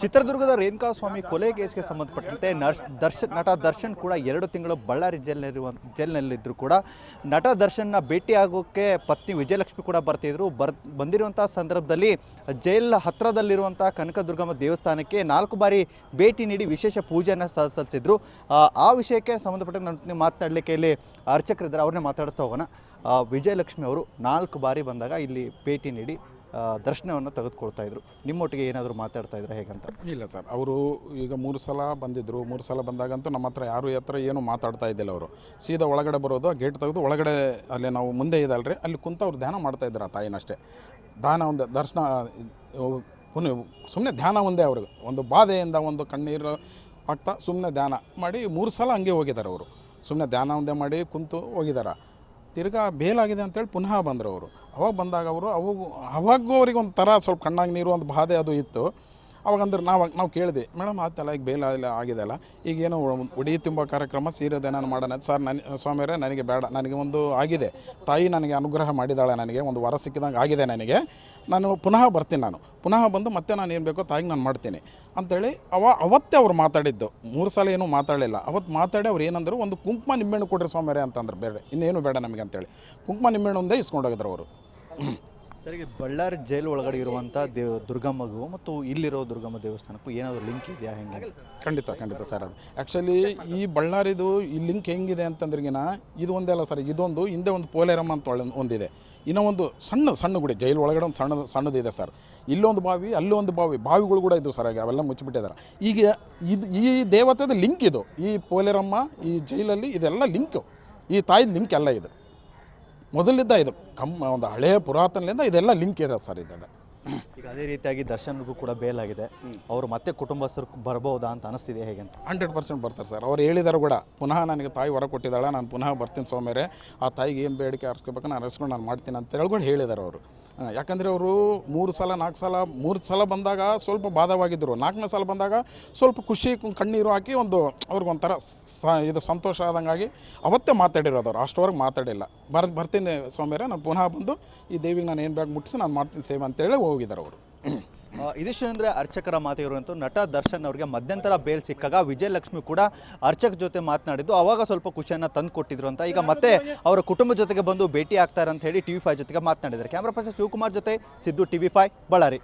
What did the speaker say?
ಚಿತ್ರದುರ್ಗದ ರೇಣುಕಾ ಸ್ವಾಮಿ ಕೊಲೆ ಕೇಸ್ಗೆ ಸಂಬಂಧಪಟ್ಟಂತೆ ನರ್ಸ್ ದರ್ಶನ್ ನಟ ದರ್ಶನ್ ಕೂಡ ಎರಡು ತಿಂಗಳು ಬಳ್ಳಾರಿ ಜೈಲಿನಲ್ಲಿರುವ ಜೈಲಿನಲ್ಲಿದ್ದರೂ ಕೂಡ ನಟ ದರ್ಶನ್ನ ಭೇಟಿಯಾಗೋಕ್ಕೆ ಪತ್ನಿ ವಿಜಯಲಕ್ಷ್ಮಿ ಕೂಡ ಬರ್ತಿದ್ರು. ಬರ್ ಬಂದಿರುವಂಥ ಸಂದರ್ಭದಲ್ಲಿ ಜೈಲ್ ಹತ್ತಿರದಲ್ಲಿರುವಂಥ ಕನಕದುರ್ಗಮ್ಮ ದೇವಸ್ಥಾನಕ್ಕೆ ನಾಲ್ಕು ಬಾರಿ ಭೇಟಿ ನೀಡಿ ವಿಶೇಷ ಪೂಜೆಯನ್ನು ಸಲ್ಲಿಸಿದ್ರು. ಆ, ವಿಷಯಕ್ಕೆ ಸಂಬಂಧಪಟ್ಟಂತೆ ಮಾತನಾಡಲಿಕ್ಕೆ ಇಲ್ಲಿ ಅರ್ಚಕರಿದ್ದಾರೆ ಅವ್ರನ್ನೇ ಮಾತಾಡಿಸ್ತಾ ಹೋಗೋಣ. ವಿಜಯಲಕ್ಷ್ಮಿ ಅವರು ನಾಲ್ಕು ಬಾರಿ ಬಂದಾಗ ಇಲ್ಲಿ ಭೇಟಿ ನೀಡಿ ದರ್ಶನವನ್ನು ತೆಗೆದುಕೊಳ್ತಾ ಇದ್ರು. ನಿಮ್ಮೊಟ್ಟಿಗೆ ಏನಾದರೂ ಮಾತಾಡ್ತಾ ಇದ್ರೆ ಹೇಗಂತ? ಇಲ್ಲ ಸರ್, ಅವರು ಈಗ ಮೂರು ಸಲ ಬಂದಿದ್ದರು ಮೂರು ಸಲ ಬಂದಾಗಂತೂ ನಮ್ಮ ಹತ್ರ ಯಾರು ಹತ್ರ ಏನು ಮಾತಾಡ್ತಾ ಇದ್ದಿಲ್ಲ ಅವರು. ಸೀದಾ ಒಳಗಡೆ ಬರೋದು, ಗೇಟ್ ತೆಗೆದು ಒಳಗಡೆ ಅಲ್ಲಿ ನಾವು ಮುಂದೆ ಇದಲ್ರಿ ಅಲ್ಲಿ ಕುಂತ ಅವ್ರು ಧ್ಯಾನ ಮಾಡ್ತಾ ಇದ್ರು ಆ ತಾಯಿನಷ್ಟೇ. ಧ್ಯಾನ ಒಂದು, ದರ್ಶನ ಪುನಃ ಸುಮ್ಮನೆ ಧ್ಯಾನ ಒಂದೇ ಅವ್ರಿಗೆ. ಒಂದು ಬಾಧೆಯಿಂದ ಒಂದು ಕಣ್ಣೀರು ಆಗ್ತಾ ಸುಮ್ಮನೆ ಧ್ಯಾನ ಮಾಡಿ ಮೂರು ಸಲ ಹಂಗೆ ಹೋಗಿದ್ದಾರೆ ಅವರು. ಸುಮ್ಮನೆ ಧ್ಯಾನ ಒಂದೇ ಮಾಡಿ ಕುಂತು ಹೋಗಿದ್ದಾರೆ ತಿರ್ಗಾ ಬೇಲಾಗಿದೆ ಅಂತೇಳಿ ಪುನಃ ಬಂದರು ಅವರು ಅವಾಗ ಬಂದಾಗ ಅವರು ಅವು ಅವಾಗೂ ಅವ್ರಿಗೆ ಒಂಥರ ಥರ ಸ್ವಲ್ಪ ಕಣ್ಣಾಗ ನೀರು ಒಂದು ಬಾಧೆ ಅದು ಇತ್ತು. ಅವಾಗ ಅಂದ್ರೆ ನಾವು ನಾವು ಕೇಳಿದೆ, ಮೇಡಮ್ ಆತಲ್ಲ ಈಗ ಬೇಲ ಆಗಿದೆ ಅಲ್ಲ, ಈಗ ಏನೋ ಉಡಿ ತುಂಬ ಕಾರ್ಯಕ್ರಮ ಸೀರೆದೇನಾನು ಮಾಡೋಣ. ಸರ್ ನನ್ನ ಸ್ವಾಮಿಯರೇ, ನನಗೆ ಬೇಡ, ನನಗೆ ಒಂದು ಆಗಿದೆ. ತಾಯಿ ನನಗೆ ಅನುಗ್ರಹ ಮಾಡಿದಾಳೆ ನನಗೆ, ಒಂದು ವರ ಸಿಕ್ಕಿದಂಗೆ ಆಗಿದೆ ನನಗೆ. ನಾನು ಪುನಃ ಬರ್ತೀನಿ ನಾನು. ಪುನಃ ಬಂದು ಮತ್ತೆ ನಾನು ಏನು ಬೇಕೋ ತಾಯಿಗೆ ನಾನು ಮಾಡ್ತೀನಿ. ಅಂತೇಳಿ ಅವ, ಅವತ್ತೇ ಅವ್ರು ಮಾತಾಡಿದ್ದು. ಮೂರು ಸಲ ಏನೂ ಮಾತಾಡಲಿಲ್ಲ. ಅವತ್ತು ಮಾತಾಡಿ ಅವ್ರು ಏನಂದರು, ಒಂದು ಕುಂಕುಮ ನಿಂಬೆಹಣ್ಣು ಕೊಡ್ರಿ ಸ್ವಾಮಿಯರೇ ಅಂತಂದ್ರೆ ಬೇಡ ಇನ್ನೇನು ಬೇಡ ನಮಗೆ ಅಂತೇಳಿ. ಕುಂಕುಮ ನಿಂಬೆಹಣ್ಣು ಒಂದೇ ಇಸ್ಕೊಂಡೋಗಿದ್ರು ಅವರು. ಸರಿಗೆ ಬಳ್ಳಾರಿ ಜೈಲು ಒಳಗಡೆ ಇರುವಂಥ ದೇವ ದುರ್ಗಮ್ಮಗೂ ಮತ್ತು ಇಲ್ಲಿರೋ ದುರ್ಗಮ್ಮ ದೇವಸ್ಥಾನಕ್ಕೂ ಏನಾದರೂ ಲಿಂಕ್ ಇದೆಯಾ ಹೆಂಗೆ ಖಂಡಿತ ಖಂಡಿತ ಸರ್ ಅದು. ಆ್ಯಕ್ಚುಲಿ ಈ ಬಳ್ಳಾರಿದು ಈ ಲಿಂಕ್ ಹೆಂಗಿದೆ ಅಂತಂದ್ರಿಗಿನ ಇದು ಒಂದೇ ಅಲ್ಲ ಸರ್, ಇದೊಂದು ಹಿಂದೆ ಒಂದು ಪೋಲೇರಮ್ಮ ಅಂತ ಒಂದಿದೆ. ಇನ್ನೂ ಒಂದು ಸಣ್ಣ ಸಣ್ಣ ಗುಡಿ, ಜೈಲು ಒಳಗಡೆ ಒಂದು ಸಣ್ಣ ಸಣ್ಣದಿದೆ ಸರ್. ಇಲ್ಲೊಂದು ಬಾವಿ ಅಲ್ಲೊಂದು ಬಾವಿ, ಬಾವಿಗಳು ಕೂಡ ಇದ್ದವು ಸರ್ ಅವೆಲ್ಲ ಮುಚ್ಚಿಬಿಟ್ಟಿದ್ದಾರೆ ಈಗ ಇದು, ಈ ದೇವತೆದ ಲಿಂಕ್ ಇದು. ಈ ಪೋಲೇರಮ್ಮ, ಈ ಜೈಲಲ್ಲಿ ಇದೆಲ್ಲ ಲಿಂಕು. ಈ ತಾಯಿದ ಲಿಂಕ್ ಎಲ್ಲ ಇದು. ಮೊದಲಿದ್ದ ಇದು ಕಮ್ಮ ಒಂದು ಹಳೆಯ ಪುರಾತನದಿಂದ ಇದೆಲ್ಲ ಲಿಂಕ್ ಇದೆ ಸರ್ ಇದೆಲ್ಲ ಈಗ ಅದೇ ರೀತಿಯಾಗಿ ದರ್ಶನ್ಗೂ ಕೂಡ ಬೇಲಾಗಿದೆ. ಅವರು ಮತ್ತೆ ಕುಟುಂಬಸ್ಥರು ಬರ್ಬೋದಾ ಅಂತ ಅನಿಸ್ತಿದೆ ಹೇಗೆ ಅಂತ? ಹಂಡ್ರೆಡ್ ಪರ್ಸೆಂಟ್ ಬರ್ತಾರೆ ಸರ್. ಅವ್ರು ಹೇಳಿದಾರು ಕೂಡ ಪುನಃ ನನಗೆ ತಾಯಿ ಹೊರ ಕೊಟ್ಟಿದ್ದಾಳೆ ನಾನು ಪುನಃ ಬರ್ತೀನಿ ಸೋಮೇರೆ ಆ ತಾಯಿಗೆ ಏನು ಬೇಡಿಕೆ ಅರ್ಸ್ಕೋಬೇಕು ನಾನು ಅರ್ಸ್ಕೊಂಡು ನಾನು ಮಾಡ್ತೀನಿ ಅಂತ ಹೇಳ್ಕೊಂಡು ಹೇಳಿದ್ದಾರೆ ಅವರು. ಯಾಕಂದರೆ ಅವರು ಮೂರು ಸಲ, ನಾಲ್ಕು ಸಲ, ಮೂರು ಸಲ ಬಂದಾಗ ಸ್ವಲ್ಪ ಬಾಧವಾಗಿದ್ದರು ನಾಲ್ಕನೇ ಸಲ ಬಂದಾಗ ಸ್ವಲ್ಪ ಖುಷಿ, ಕಣ್ಣೀರು ಹಾಕಿ ಒಂದು ಅವ್ರಿಗೊಂಥರ ಸ, ಇದು ಸಂತೋಷ ಆದಂಗಾಗಿ ಅವತ್ತೇ ಮಾತಾಡಿರೋದು ಅವ್ರು. ಅಷ್ಟವರೆಗೆ ಮಾತಾಡಿಲ್ಲ. ಬರ್, ಬರ್ತೀನಿ ಸ್ವಾಮಿಯರೇ, ನಾನು ಪುನಃ ಬಂದು ಈ ದೇವಿಗೆ ನಾನು ಏನು ಬೇಕು ಮುಟ್ಟಿಸಿ ನಾನು ಮಾಡ್ತೀನಿ ಸೇವೆ ಅಂತೇಳಿ ಹೋಗಿದ್ದಾರೆ ಅವರು. ಆ, ಇದಿಷ್ಟು ಅಂದರೆ ಅರ್ಚಕರ ಮಾತಿರುವಂಥ ನಟ ದರ್ಶನ್ ಅವರಿಗೆ ಮಧ್ಯಂತರ ಬೇಲ್ ಸಿಕ್ಕಾಗ ವಿಜಯಲಕ್ಷ್ಮಿ ಕೂಡ ಅರ್ಚಕ ಜೊತೆ ಮಾತನಾಡಿದ್ದು ಅವಾಗ ಸ್ವಲ್ಪ ಖುಷಿಯನ್ನು ತಂದು ಕೊಟ್ಟಿದ್ರು ಅಂತ. ಈಗ ಮತ್ತೆ ಅವರ ಕುಟುಂಬ ಜೊತೆಗೆ ಬಂದು ಭೇಟಿ ಆಗ್ತಾರೆ ಅಂತ ಹೇಳಿ ಟಿವಿ ಫೈವ್ ಜೊತೆಗೆ ಮಾತನಾಡಿದ್ದಾರೆ. ಕ್ಯಾಮ್ರಾ ಪರ್ಸನ್ ಶಿವಕುಮಾರ್ ಜೊತೆ ಸಿದ್ದು ಟಿವಿ ಫೈವ್ ಬಳ್ಳಾರಿ